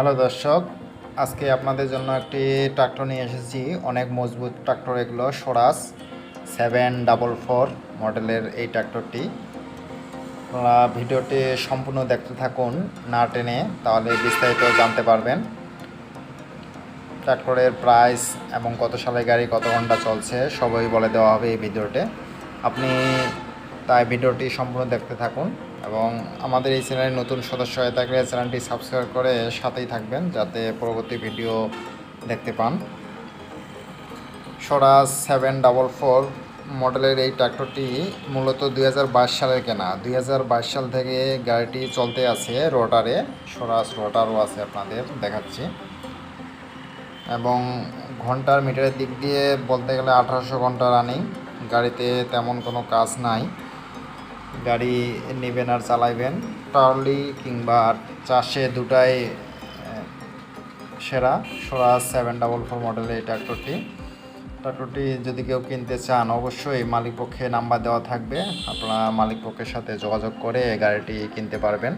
Hello দর্শক, আজকে আপনাদের জন্য একটি ট্রাক্টর নিয়ে এসেছি। অনেক মজবুত ট্রাক্টর এগুলো সরাস সেভেন ডাবল ফোর মডেলের এই ট্রাক্টরটি। আপনারা ভিডিওটি সম্পূর্ণ দেখতে থাকুন না টেনে, তাহলে বিস্তারিত জানতে পারবেন। ট্রাক্টরের প্রাইস এবং কত সালে গাড়ি, কত ঘণ্টা চলছে, সবই বলে দেওয়া হবে এই ভিডিওতে। আপনি তাই ভিডিওটি সম্পূর্ণ দেখতে থাকুন। এবং আমাদের এই চ্যানেলে নতুন সদস্য হয়ে থাকলে চ্যানেলটি সাবস্ক্রাইব করে সাথেই থাকবেন যাতে পরবর্তী ভিডিও দেখতে পান। স্বরাজ সেভেন ডাবল ফোর মডেলের এই ট্র্যাক্টরটি মূলত দুই হাজার বাইশ সালের কেনা। দুই হাজার বাইশ সাল থেকে গাড়িটি চলতে আছে রোটারে। স্বরাজ রোটারও আছে আপনাদের দেখাচ্ছি। এবং ঘণ্টার মিটারের দিক দিয়ে বলতে গেলে আঠারোশো ঘণ্টা রানিং। গাড়িতে তেমন কোনো কাজ নাই। গাড়ি নেবেন আর চালাইবেন। টার্লি কিংবা চাষে দুটাই সেরা। স্বরাজ সেভেন ডাবল ফোর মডেলের এই ট্র্যাক্টরটি ট্র্যাক্টরটি যদি কেউ কিনতে চান, অবশ্যই মালিক পক্ষে নাম্বার দেওয়া থাকবে। আপনারা মালিক পক্ষের সাথে যোগাযোগ করে গাড়িটি কিনতে পারবেন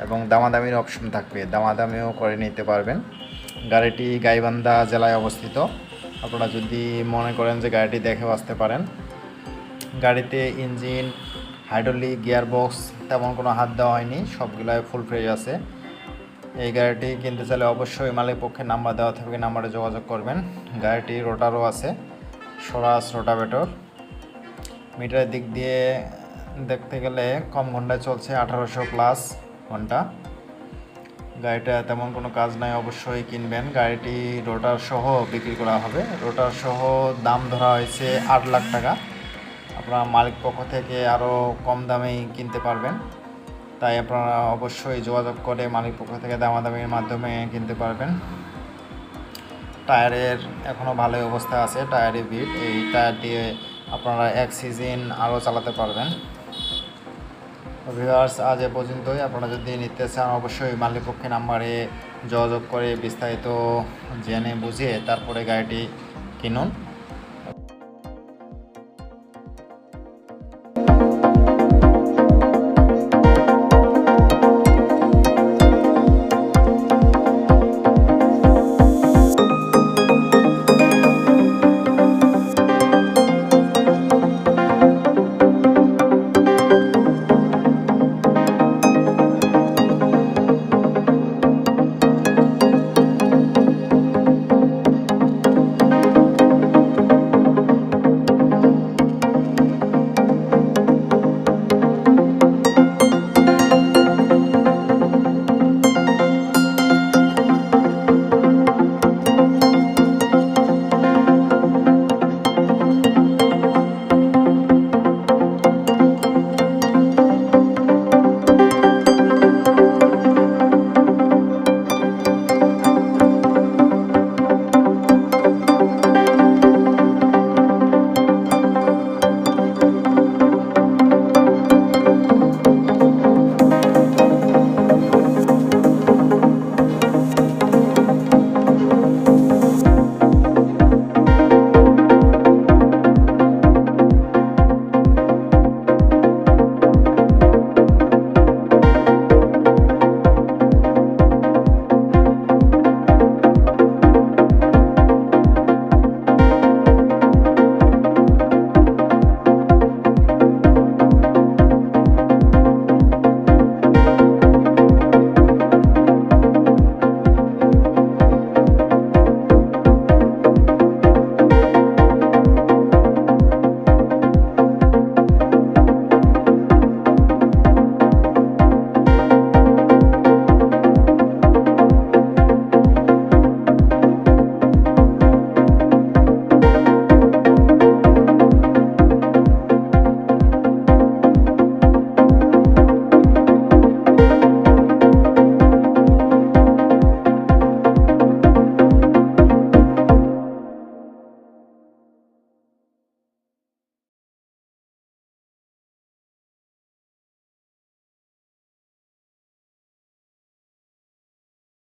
এবং দামাদামির অপশন থাকবে। দামাদামিও করে নিতে পারবেন। গাড়িটি গাইবান্ধা জেলায় অবস্থিত। আপনারা যদি মনে করেন যে গাড়িটি দেখেও আসতে পারেন। গাড়িতে ইঞ্জিন হাইড্রোলিক গিয়ারবক্স তেমন কোনো হাত দেওয়া হয়নি, সবগুলাই ফুল ফ্রেশ আছে। এই গাড়িটি কিনতে চাইলে অবশ্যই মালিক পক্ষে নাম্বার দেওয়া থাকবে নাম্বারে যোগাযোগ করবেন। গাড়িটি রোটারও আছে সরাস রোটাভেটর মিটারের দিক দিয়ে দেখতে গেলে কম ঘন্টায় চলছে আঠারোশো প্লাস ঘণ্টা। গাড়িটা তেমন কোনো কাজ নাই, অবশ্যই কিনবেন। গাড়িটি রোটার সহ বিক্রি করা হবে। রোটার সহ দাম ধরা হয়েছে আট লাখ টাকা। আপনারা মালিক পক্ষ থেকে আরও কম দামেই কিনতে পারবেন। তাই আপনারা অবশ্যই যোগাযোগ করে মালিক পক্ষ থেকে দামাদামির মাধ্যমে কিনতে পারবেন। টায়ারের এখনও ভালোই অবস্থা আছে, টায়ারের বিট এই টায়ার দিয়ে আপনারা এক সিজন আরও চালাতে পারবেন। ভিউয়ার্স, আজ এ পর্যন্তই। আপনারা যদি নিতে চান, অবশ্যই মালিক পক্ষে নাম্বারে যোগাযোগ করে বিস্তারিত জেনে বুঝিয়ে তারপরে গাড়িটি কিনুন।